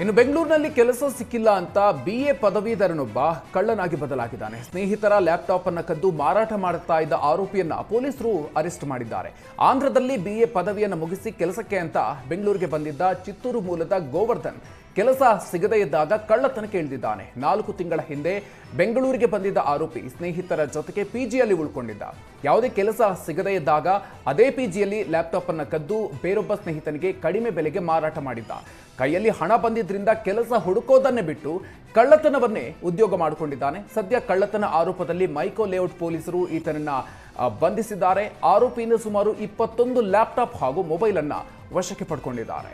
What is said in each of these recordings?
ಇನ್ನು ಬೆಂಗಳೂರಿನಲ್ಲಿ ಕೆಲಸ ಸಿಕ್ಕಿಲ್ಲ ಅಂತ ಬಿ ಎ ಪದವೀಧರನೊಬ್ಬ ಕಳ್ಳನಾಗಿ ಬದಲಾಗಿದ್ದಾನೆ. ಸ್ನೇಹಿತರ ಲ್ಯಾಪ್ಟಾಪ್ ಅನ್ನ ಕದ್ದು ಮಾರಾಟ ಮಾಡುತ್ತಾ ಇದ್ದ ಆರೋಪಿಯನ್ನ ಪೊಲೀಸರು ಅರೆಸ್ಟ್ ಮಾಡಿದ್ದಾರೆ. ಆಂಧ್ರದಲ್ಲಿ ಬಿ ಎ ಪದವಿಯನ್ನು ಮುಗಿಸಿ ಕೆಲಸಕ್ಕೆ ಅಂತ ಬೆಂಗಳೂರಿಗೆ ಬಂದಿದ್ದ ಚಿತ್ತೂರು ಮೂಲದ ಗೋವರ್ಧನ್ ಕೆಲಸ ಸಿಗದೇ ಇದ್ದಾಗ ಕಳ್ಳತನಕ್ಕೆ ಇಳಿದಿದ್ದಾನೆ. ನಾಲ್ಕು ತಿಂಗಳ ಹಿಂದೆ ಬೆಂಗಳೂರಿಗೆ ಬಂದಿದ್ದ ಆರೋಪಿ ಸ್ನೇಹಿತರ ಜೊತೆಗೆ ಪಿಜಿಯಲ್ಲಿ ಉಳ್ಕೊಂಡಿದ್ದ. ಯಾವುದೇ ಕೆಲಸ ಸಿಗದೇ ಇದ್ದಾಗ ಅದೇ ಪಿಜಿಯಲ್ಲಿ ಲ್ಯಾಪ್ಟಾಪ್ ಅನ್ನು ಕದ್ದು ಬೇರೊಬ್ಬ ಸ್ನೇಹಿತನಿಗೆ ಕಡಿಮೆ ಬೆಲೆಗೆ ಮಾರಾಟ ಮಾಡಿದ್ದ. ಕೈಯಲ್ಲಿ ಹಣ ಬಂದಿದ್ದರಿಂದ ಕೆಲಸ ಹುಡುಕೋದನ್ನೇ ಬಿಟ್ಟು ಕಳ್ಳತನವನ್ನೇ ಉದ್ಯೋಗ ಮಾಡಿಕೊಂಡಿದ್ದಾನೆ. ಸದ್ಯ ಕಳ್ಳತನ ಆರೋಪದಲ್ಲಿ ಮೈಕೋ ಲೇಔಟ್ ಪೊಲೀಸರು ಈತನನ್ನ ಬಂಧಿಸಿದ್ದಾರೆ. ಆರೋಪಿಯಿಂದ ಸುಮಾರು ಇಪ್ಪತ್ತೊಂದು ಲ್ಯಾಪ್ಟಾಪ್ ಹಾಗೂ ಮೊಬೈಲ್ ಅನ್ನ ವಶಕ್ಕೆ ಪಡ್ಕೊಂಡಿದ್ದಾರೆ.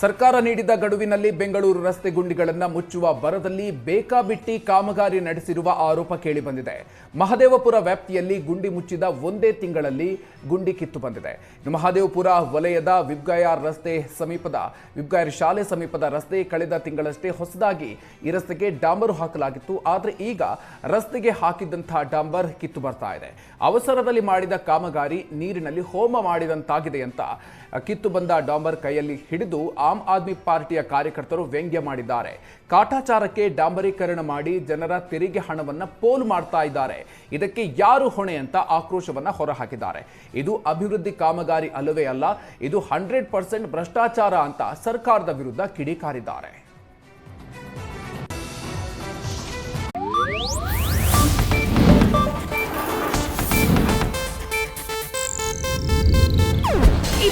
ಸರ್ಕಾರ ನೀಡಿದ ಗಡುವಿನಲ್ಲಿ ಬೆಂಗಳೂರು ರಸ್ತೆ ಗುಂಡಿಗಳನ್ನು ಮುಚ್ಚುವ ಬರದಲ್ಲಿ ಬೇಕಾಬಿಟ್ಟಿ ಕಾಮಗಾರಿ ನಡೆಸಿರುವ ಆರೋಪ ಕೇಳಿಬಂದಿದೆ. ಮಹದೇವಪುರ ವ್ಯಾಪ್ತಿಯಲ್ಲಿ ಗುಂಡಿ ಮುಚ್ಚಿದ ಒಂದೇ ತಿಂಗಳಲ್ಲಿ ಗುಂಡಿ ಕಿತ್ತು ಬಂದಿದೆ. ಮಹದೇವಪುರ ವಲಯದ ವಿಬ್ಗಾಯಾರ್ ರಸ್ತೆ ಸಮೀಪದ, ವಿಬ್ಗಾಯರ್ ಶಾಲೆ ಸಮೀಪದ ರಸ್ತೆ ಕಳೆದ ತಿಂಗಳಷ್ಟೇ ಹೊಸದಾಗಿ ಈ ರಸ್ತೆಗೆ ಡಾಂಬರು ಹಾಕಲಾಗಿತ್ತು. ಆದರೆ ಈಗ ರಸ್ತೆಗೆ ಹಾಕಿದ್ದಂತಹ ಡಾಂಬರ್ ಕಿತ್ತು ಬರ್ತಾ ಇದೆ. ಅವಸರದಲ್ಲಿ ಮಾಡಿದ ಕಾಮಗಾರಿ ನೀರಿನಲ್ಲಿ ಹೋಮ ಮಾಡಿದಂತಾಗಿದೆ ಅಂತ ಕಿತ್ತು ಬಂದ ಡಾಂಬರ್ ಕೈಯಲ್ಲಿ ಹಿಡಿದು ಆಮ್ ಆದ್ಮಿ ಪಾರ್ಟಿಯ ಕಾರ್ಯಕರ್ತರು ವ್ಯಂಗ್ಯ ಮಾಡಿದ್ದಾರೆ. ಕಾಟಾಚಾರಕ್ಕೆ ಡಾಂಬರೀಕರಣ ಮಾಡಿ ಜನರ ತೆರಿಗೆ ಹಣವನ್ನ ಪೋಲು ಮಾಡ್ತಾ ಇದ್ದಾರೆ. ಇದಕ್ಕೆ ಯಾರು ಹೊಣೆ ಅಂತ ಆಕ್ರೋಶವನ್ನ ಹೊರಹಾಕಿದ್ದಾರೆ. ಇದು ಅಭಿವೃದ್ಧಿ ಕಾಮಗಾರಿ ಅಲ್ಲವೇ ಅಲ್ಲ, ಇದು ಹಂಡ್ರೆಡ್ ಪರ್ಸೆಂಟ್ ಭ್ರಷ್ಟಾಚಾರ ಅಂತ ಸರ್ಕಾರದ ವಿರುದ್ಧ ಕಿಡಿಕಾರಿದ್ದಾರೆ.